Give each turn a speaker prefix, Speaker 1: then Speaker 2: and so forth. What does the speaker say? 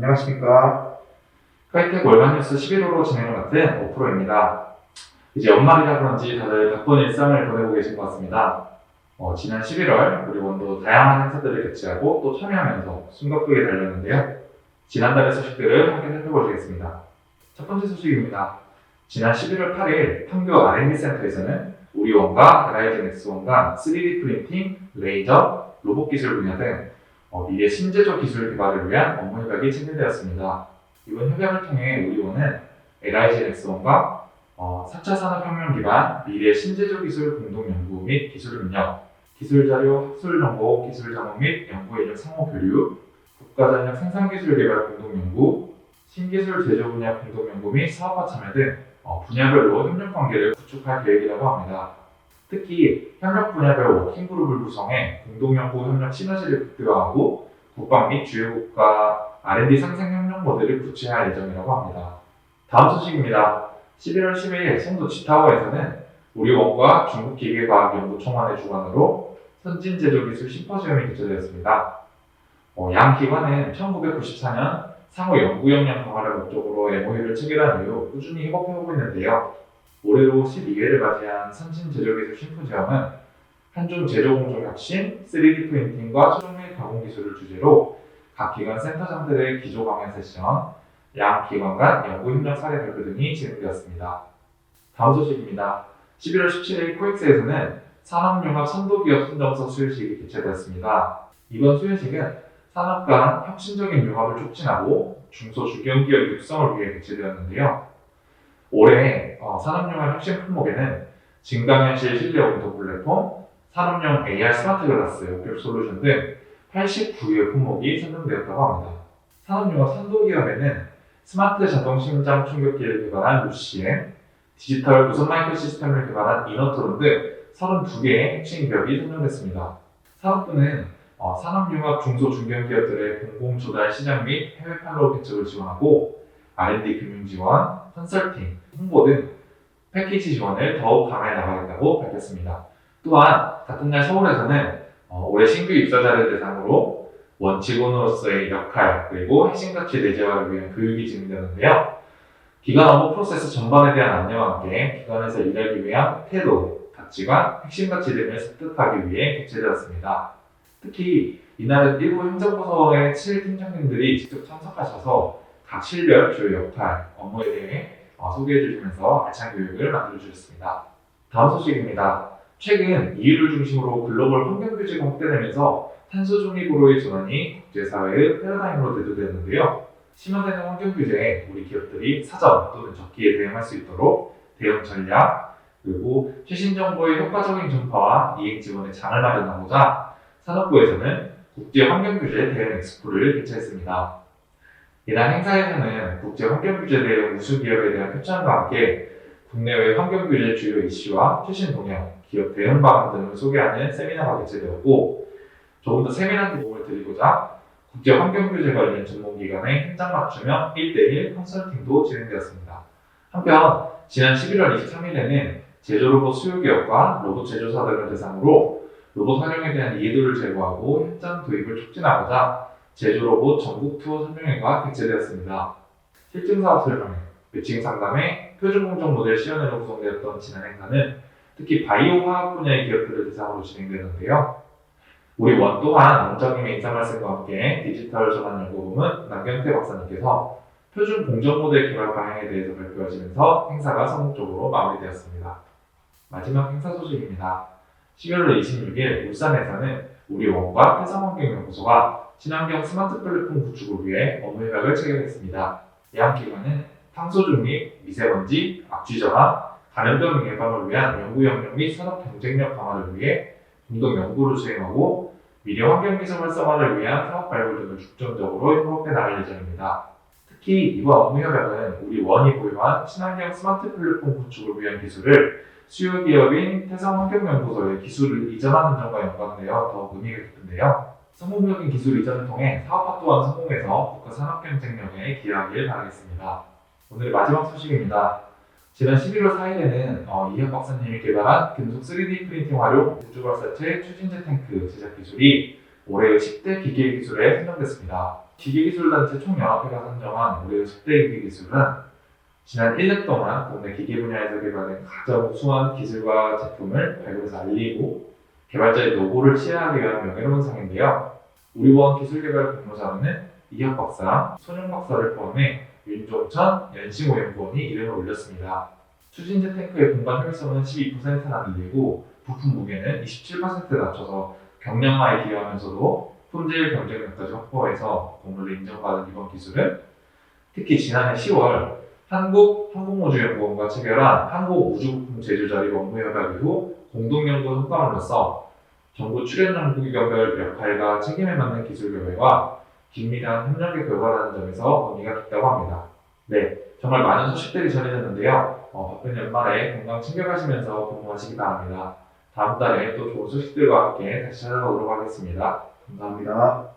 Speaker 1: 안녕하십니까. 카이텍 월간 뉴스 11호로 진행을 맡은 오프로입니다. 이제 연말이라 그런지 다들 바쁜 일상을 보내고 계신 것 같습니다. 어, 지난 11월 우리 원도 다양한 행사들을 개최하고 또 참여하면서 숨가쁘게 달렸는데요. 지난달의 소식들을 함께 살펴보시겠습니다. 첫 번째 소식입니다. 지난 11월 8일 판교 R&D 센터에서는 우리 원과 드라이젠 엑스원 간 3D 프린팅, 레이저, 로봇 기술 분야 등 어, 미래 신제조 기술 개발을 위한 업무 협약이 체결되었습니다. 이번 협약을 통해 우리원은 LIGNX1과 어, 4차 산업혁명 기반 미래 신제조 기술 공동연구 및 기술 협력, 기술 자료 학술 정보 기술 작업 및 연구 인력 상호 교류, 국가 전략 생산 기술 개발 공동 연구, 신기술 제조 분야 공동 연구 및 사업화 참여 등 어, 분야별로 협력 관계를 구축할 계획이라고 합니다. 특히 협력 분야별 워킹그룹을 구성해 공동연구 협력 시너지를 극대화하고 국방 및 주요 국가 R&D 상생 협력 모델을 구체화할 예정이라고 합니다. 다음 소식입니다. 11월 10일 송도 지타워에서는 우리 원과 중국 기계과학연구총원의 주관으로 선진 제조기술 심포지엄이 개최되었습니다. 어, 양 기관은 1994년 상호 연구 역량 강화를 목적으로 MOU를 체결한 이후 꾸준히 협업해오고 있는데요. 올해로 12회를 맞이한 선진제조기술 심포지엄은 한중 제조공정 혁신, 3D 프린팅과 초정밀 가공 기술을 주제로 각 기관 센터장들의 기조 강연 세션, 양 기관 간 연구 협력 사례 발표 등이 진행되었습니다. 다음 소식입니다. 11월 17일 코엑스에서는 산업융합 선도기업 선정서 수여식이 개최되었습니다. 이번 수여식은 산업 간 혁신적인 융합을 촉진하고 중소 중견기업 육성을 위해 개최되었는데요. 올해 어, 산업융합 혁신 품목에는 증강현실 실내 온도 플랫폼, 산업용 AR 스마트 글라스, 웹 솔루션 등 89개의 품목이 선정되었다고 합니다. 산업융합 선도기업에는 스마트 자동 심장 충격기를 개발한 루시엠, 디지털 무선 마이크 시스템을 개발한 이너트론 등 32개의 핵심 기업이 선정됐습니다. 사업부는 어, 산업융합 중소 중견기업들의 공공 조달 시장 및 해외 팔로우 개척을 지원하고 R&D 금융 지원, 컨설팅, 홍보 등 패키지 지원을 더욱 강화해 나가겠다고 밝혔습니다. 또한 같은 날 서울에서는 어, 올해 신규 입사자를 대상으로 원직원으로서의 역할 그리고 핵심 가치 내재화를 위한 교육이 진행되는데요. 기관 업무 프로세스 전반에 대한 안내와 함께 기관에서 일하기 위한 태도, 가치관, 핵심 가치 등을 습득하기 위해 개최되었습니다. 특히 이날은 일부 행정부서의 7 팀장님들이 직접 참석하셔서 각 실별 주요 역할, 업무에 대해 어, 소개해 주시면서 알찬 교육을 만들어 주셨습니다. 다음 소식입니다. 최근 EU를 중심으로 글로벌 환경 규제가 확대되면서 탄소 중립으로의 전환이 국제사회의 패러다임으로 대두되는데요. 심화되는 환경 규제에 우리 기업들이 사전 또는 적기에 대응할 수 있도록 대응 전략 그리고 최신 정보의 효과적인 전파와 이행 지원의 장을 마련하고자 산업부에서는 국제 환경 규제 대응 엑스포를 개최했습니다. 이날 행사에서는 국제 환경 규제 대응 우수 기업에 대한 표창과 함께 국내외 환경 규제 주요 이슈와 최신 동향, 기업 대응 방안 등을 소개하는 세미나가 개최되었고 조금 더 세밀한 도움을 드리고자 국제 환경 규제 관련 전문기관의 현장 맞춤형 1대1 컨설팅도 진행되었습니다. 한편 지난 11월 23일에는 제조로봇 수요기업과 로봇 제조사 등을 대상으로 로봇 활용에 대한 이해도를 제고하고 현장 도입을 촉진하고자 제조로봇 전국 투어 설명회가 개최되었습니다. 실증 사업 설명회, 매칭 상담회, 표준 공정 모델 시연회로 구성되었던 지난 행사는 특히 바이오 화학 분야의 기업들을 대상으로 진행되는데요. 우리 원 또한 원장님의 인사 말씀과 함께 디지털 전환 연구부문 남경태 박사님께서 표준 공정 모델 개발 방향에 대해서 발표하시면서 행사가 성공적으로 마무리되었습니다. 마지막 행사 소식입니다. 11월 26일 울산에서는 우리 원과 태성환경연구소가 친환경 스마트 플랫폼 구축을 위해 업무 협약을 체결했습니다. 양 기관은 탄소 중립, 미세먼지, 악취 저하, 감염병 예방을 위한 연구 협력 및 산업 경쟁력 강화를 위해 공동 연구를 수행하고 미래 환경기술 활성화를 위한 사업 발굴 등을 중점적으로 협업해 나갈 예정입니다. 특히 이번 업무 협약은 우리 원이 보유한 친환경 스마트 플랫폼 구축을 위한 기술을 수요 기업인 태성환경연구소에 기술을 이전하는 점과 연관되어 더욱 의미가 깊은데요. 성공적인 기술 이전을 통해 사업화 또한 성공해서 국가 산업 경쟁력에 기여하길 바라겠습니다. 오늘의 마지막 소식입니다. 지난 11월 4일에는 어, 이혁 박사님이 개발한 금속 3D 프린팅 활용 우주발사체 추진제 탱크 제작 기술이 올해의 10대 기계 기술에 선정됐습니다. 기계기술단체 총연합회가 선정한 우리의 10대 기계기술은 지난 1년 동안 국내 기계 분야에서 개발된 가장 우수한 기술과 제품을 발굴해서 알리고 개발자의 노고를 치하하기 위한 명예로운 상인데요. 우리원 기술 개발 공모자는 이학 박사, 손영 박사를 포함해 윤종천, 연신호 연구원이 이름을 올렸습니다. 추진제 탱크의 공간 효율성은 12%나 늘리고 부품 무게는 27% 낮춰서 경량화에 기여하면서도 품질 경쟁 력까지 확보해서 공로를 인정받은 이번 기술은 특히 지난해 10월 한국 항공우주연구원과 체결한 한국우주부품 제조자리 업무협약 이후 공동연구 성과물로서 정부 부기 경별 역할과 책임을 맡는 기술 교회와 긴밀한 협력의 결과라는 점에서 의미가 깊다고 합니다. 네, 정말 많은 소식들이 전해졌는데요. 어, 바쁜 연말에 건강 챙겨가시면서 공부하시기 바랍니다. 다음 달에 또 좋은 소식들과 함께 다시 찾아오도록 하겠습니다. 감사합니다.